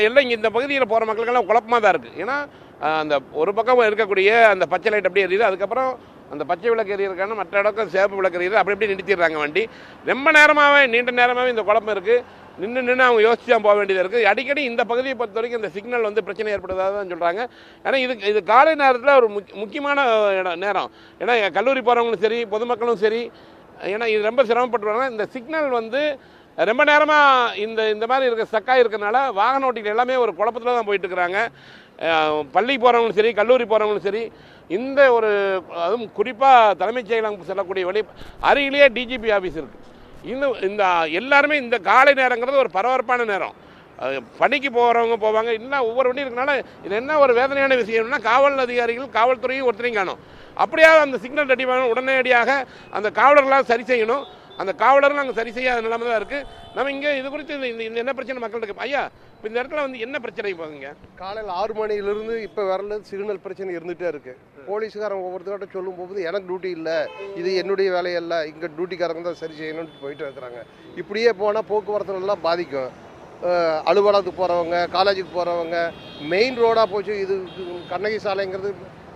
எல்லாம் இங்கே இந்த பகுதியில் போகிற மக்களுக்கெல்லாம் குழப்பமாக தான் இருக்குது ஏன்னா அந்த ஒரு பக்கம் இருக்கக்கூடிய அந்த பச்சை லைட் அப்படியே எரியுது அதுக்கப்புறம் அந்த பச்சை விளக்கு எரியறதுக்கான மற்ற இடக்கம் சேப்பு விளக்கு எரியுது அப்படி இப்படி நிறுத்திடுறாங்க வண்டி. ரொம்ப நேரமாகவே நீண்ட நேரமாகவே இந்த குழப்பம் இருக்குது நின்று நின்று அவங்க யோசிச்சு தான் போக வேண்டியது இருக்குது அடிக்கடி இந்த பகுதியை பொறுத்த வரைக்கும் இந்த சிக்னல் வந்து பிரச்சனை ஏற்படுதாக தான் சொல்கிறாங்க ஏன்னா இது இது காலை நேரத்தில் ஒரு முக்கியமான இடம் நேரம். ஏன்னா கல்லூரி போகிறவங்களும் சரி பொதுமக்களும் சரி ஏன்னா இது ரொம்ப சிரமப்பட்டுருவாங்க. இந்த சிக்னல் வந்து ரொம்ப நேரமாக இந்த இந்த மாதிரி இருக்க ஸ்டக்காக இருக்கிறனால வாகன ஓட்டிகள் எல்லாமே ஒரு குழப்பத்தில் தான் போயிட்டு இருக்கிறாங்க பள்ளி போகிறவங்களும் சரி கல்லூரி போகிறவங்களும் சரி இந்த ஒரு அதுவும் குறிப்பாக தலைமைச் செயலகம் செல்லக்கூடிய வழி அருகிலேயே டிஜிபி ஆஃபீஸ் இருக்குது இந்த இந்த எல்லாருமே இந்த காலை நேரங்கிறது ஒரு பரபரப்பான நேரம். பணிக்கு போகிறவங்க போவாங்க இல்லை ஒவ்வொரு வண்டி இருக்கனால இது என்ன ஒரு வேதனையான விஷயம்னா காவல் அதிகாரிகள் காவல்துறையும் ஒருத்தரையும் காணும். அப்படியாவது அந்த சிக்னல் ரெடி பண்ணணும் உடனடியாக அந்த காவலர்களாக சரி செய்யணும். அந்த காவலர்கள் நாங்கள் சரி செய்யாத நிலைமை தான் இருக்குது நம்ம இங்கே இது குறித்து இந்த இந்த- என்ன பிரச்சனை மக்கள்கிட்ட ஐயா இப்போ இந்த இடத்துல வந்து என்ன பிரச்சனை போகுங்க காலையில் ஆறு மணியிலிருந்து இப்போ வரல சிக்னல் பிரச்சனை இருந்துகிட்டே இருக்கு. போலீஸ்காரங்க ஒவ்வொருத்தர்கிட்ட சொல்லும் போது எனக்கு டியூட்டி இல்லை இது என்னுடைய வேலையல்ல இங்கே டியூட்டிக்காரங்க தான் சரி செய்யணும்னு போயிட்டு இருக்கிறாங்க. இப்படியே போனால் போக்குவரத்துலாம் பாதிக்கும். அலுவலகத்துக்கு போகிறவங்க காலேஜுக்கு போகிறவங்க மெயின் ரோடாக போச்சு. இது கண்ணகி சாலைங்கிறது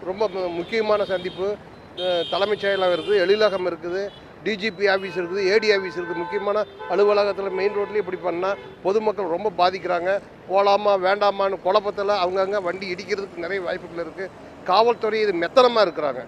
ரொம்ப முக்கியமான சந்திப்பு. தலைமைச் செயலகம் இருக்குது எழிலகம் இருக்குது. டிஜிபி ஆஃபீஸ் இருக்குது ஏடி ஆஃபீஸ் இருக்குது. முக்கியமான அலுவலகத்தில் மெயின் ரோட்லேயே இப்படி பண்ணால் பொதுமக்கள் ரொம்ப பாதிக்கிறாங்க. போகலாமா வேண்டாமான்னு குழப்பத்தில் அவங்கவுங்க வண்டி இடிக்கிறதுக்கு நிறைய வாய்ப்புகள் இருக்குது காவல்துறை இது மெத்தனமாக இருக்கிறாங்க.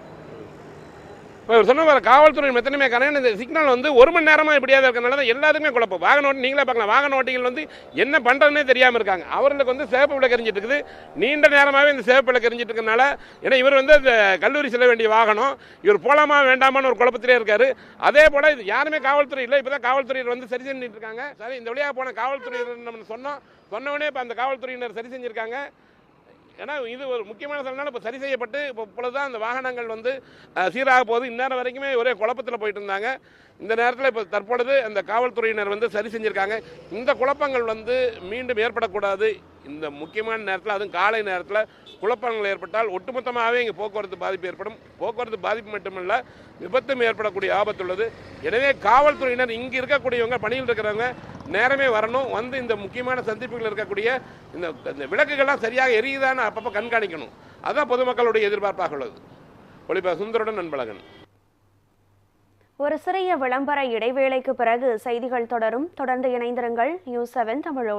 இப்போ இவர் சொன்ன பாரு, காவல்துறை மெத்தனமே காரணம் இந்த சிக்னல் வந்து ஒரு மணி நேரமாக இப்படியாவது இருக்கனால தான் எல்லாத்துக்குமே குழப்பம். வாகன ஓட்டி நீங்களே பார்க்கலாம். வாகன ஓட்டிகள் வந்து என்ன பண்ணுறதுனே தெரியாமல் இருக்காங்க. அவர்களுக்கு வந்து சேப்பு விளக்கு எரிஞ்சிட்டு இருக்குது. நீண்ட நேரமாகவே இந்த சேப்பு விளக்கு எரிஞ்சிட்டு இருக்கனால ஏன்னா இவர் வந்து அந்த கல்லூரி செல்ல வேண்டிய வாகனம். இவர் போலாமா வேண்டாமான்னு ஒரு குழப்பத்திலே இருக்கார். அதே போல் இது யாருமே காவல்துறை இல்லை. இப்போ தான் காவல்துறையில் வந்து சரி செஞ்சுட்டு இருக்காங்க. சரி இந்த வழியாக போன காவல்துறையினர் நம்ம சொன்னோம் சொன்னவொடனே இப்போ அந்த காவல்துறையினர் சரி செஞ்சுருக்காங்க. ஏன்னா இது ஒரு முக்கியமான சூழ்நிலை இப்போ சரி செய்யப்பட்டு இப்போ இப்பொழுதுதான் அந்த வாகனங்கள் வந்து சீராக போகுது. இந்நேரம் வரைக்குமே ஒரே குழப்பத்தில் போயிட்டு இருந்தாங்க இந்த நேரத்தில் இப்போ தற்பொழுது அந்த காவல்துறையினர் வந்து சரி செஞ்சுருக்காங்க. இந்த குழப்பங்கள் வந்து மீண்டும் ஏற்படக்கூடாது. இந்த முக்கியமான நேரத்தில் அதுவும் காலை நேரத்தில் குழப்பங்கள் ஏற்பட்டால் ஒட்டுமொத்தமாகவே இங்கே போக்குவரத்து பாதிப்பு ஏற்படும். போக்குவரத்து பாதிப்பு மட்டுமல்ல விபத்தும் ஏற்படக்கூடிய ஆபத்து உள்ளது எனவே காவல்துறையினர் இங்கே இருக்கக்கூடியவங்க பணியில் இருக்கிறவங்க நேரமே வரணும். வந்து இந்த முக்கியமான சந்திப்புகள் இருக்கக்கூடிய இந்த இந்த விளக்குகள்லாம் சரியாக எரியுதான்னு அப்பப்போ கண்காணிக்கணும். அதுதான் பொதுமக்களுடைய எதிர்பார்ப்பாக உள்ளது. ஒளிபா சுந்தருடன் நண்பழகன் ஒரு சிறிய விளம்பர இடைவேளைக்கு பிறகு செய்திகள் தொடரும். தொடர்ந்து இணைந்திருங்கள். நியூஸ் செவன் தமிழோடு.